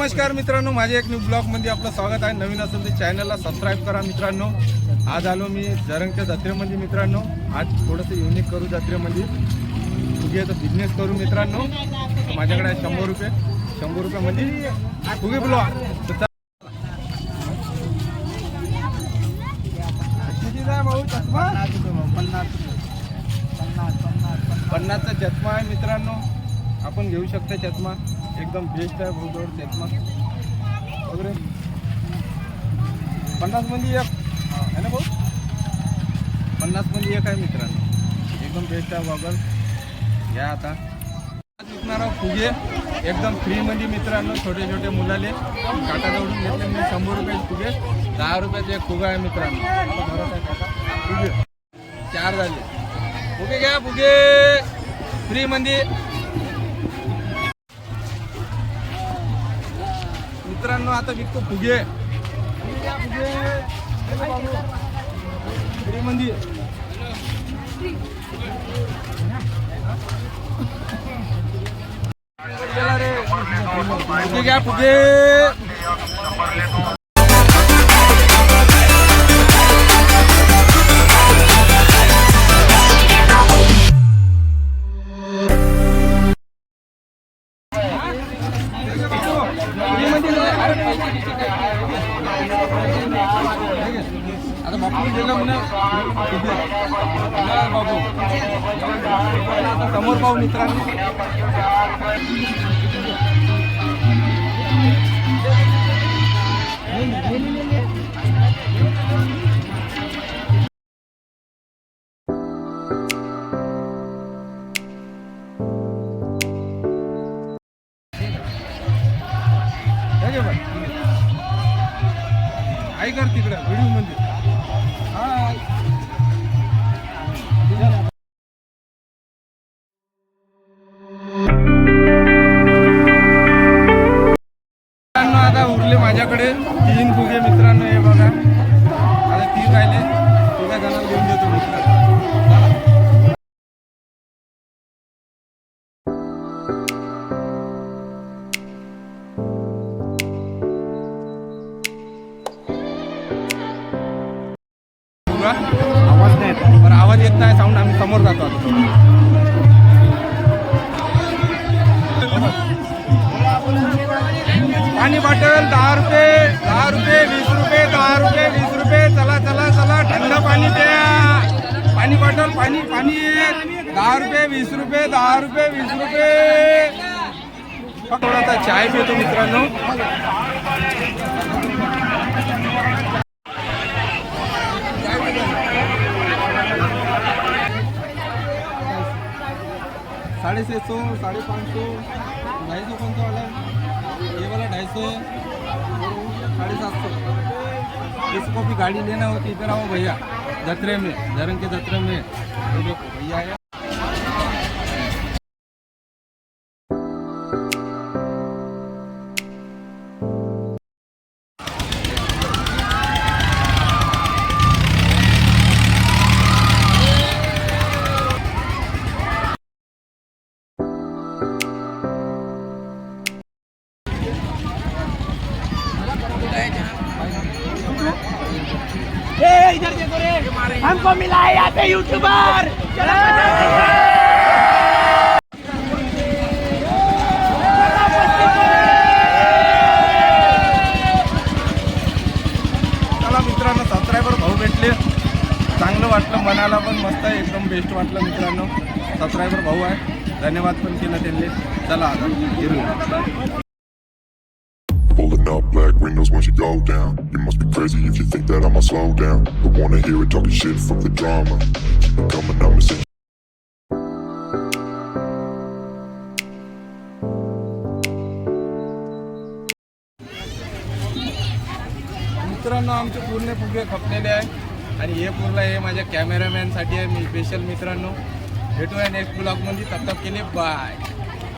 नमस्कार मित्रांनो माझ्या एक न्यू ब्लॉगमध्ये आपलं स्वागत आहे. नवीन असेल तर चॅनलला सबस्क्राईब करा मित्रांनो. आज आलो मी जरंगच्या जत्रेमध्ये मित्रांनो. आज थोडंसं युनिक करू जत्रेमध्ये. फुग्याचा बिझनेस करू मित्रांनो. माझ्याकडे आहे शंभर रुपये. शंभर रुपयामध्ये फुगे ब्लॉग आहे भाऊ? पन्नासचा चष्मा आहे मित्रांनो. आपण घेऊ शकता चष्मा. एकदम बेस्ट आहे भाऊ जवळ वगैरे. पन्नासमध्ये एक. आहे ना भाऊ? पन्नासमध्ये एक आहे मित्रांनो. एकदम बेस्ट आहे गॉगल घ्या आता. विकणारा फुगे. एकदम फ्रीमध्ये मित्रांनो छोटे छोटे मुलाले. काटाजवळून घेतले मी शंभर रुपयाचे फुगे. दहा रुपयाचे एक फुगा आहे मित्रांनो. फुगे. चार झाले. फुगे घ्या फुगे. फ्रीमध्ये मित्रांनो आता विकतो फुगे. मंदिर फुगे घ्या फुगे. आता बापू गेलं म्हणे हा, बापू आता समोर पाहू मित्रांनो हे घे बाई. कर तिकडं व्हिडिओमध्ये. मित्रांनो आता उरले माझ्याकडे तीन फुगे मित्रांनो हे बघा. आता तीन राहिले. तुझ्या जणांना देऊन देतो मित्रांनो. आवाज नाही येत. बरं आवाज येत नाही साऊंड आम्ही समोर जातो पाणी बॉटल दहा रुपये दहा रुपये वीस रुपये दहा रुपये वीस रुपये चला चला चला थंड पाणी द्या पाणी बॉटल पाणी पाणी दहा रुपये वीस रुपये दहा रुपये वीस रुपये. थोडासा चाय पितो मित्रांनो. साढ़े छः सौ साढ़े पाँच सौ ढाई सौ कौन सा वाला है ये वाला ढाई सौ साढ़े सात सौ इसको भी गाड़ी लेना हो तो इधर आओ भैया. जत्रे में धरम के जत्रे में ये भैया है हमको मिला है यहाँ पे यूट्यूबर चला मित्रांनो सबस्क्रायबर भाऊ भेटले. चांगलं वाटलं मनाला पण मस्त आहे एकदम बेस्ट वाटलं मित्रांनो. सबस्क्रायबर भाऊ आहे. धन्यवाद पण केलं त्यांनी. चला आता windows once you go down. You must be crazy if you think that I'ma slow down. Don't wanna hear it talking shit from the drama. Keep it coming, I'm missing. मित्रांनो आमचे पूर्ण फुगे खपलेले आहे आणि हे पूर्ण हे माझ्या कॅमेरामॅनसाठी आहे मी स्पेशल मित्रांनो भेटूया नेक्स्ट ब्लॉगमध्ये तब तक केले बाय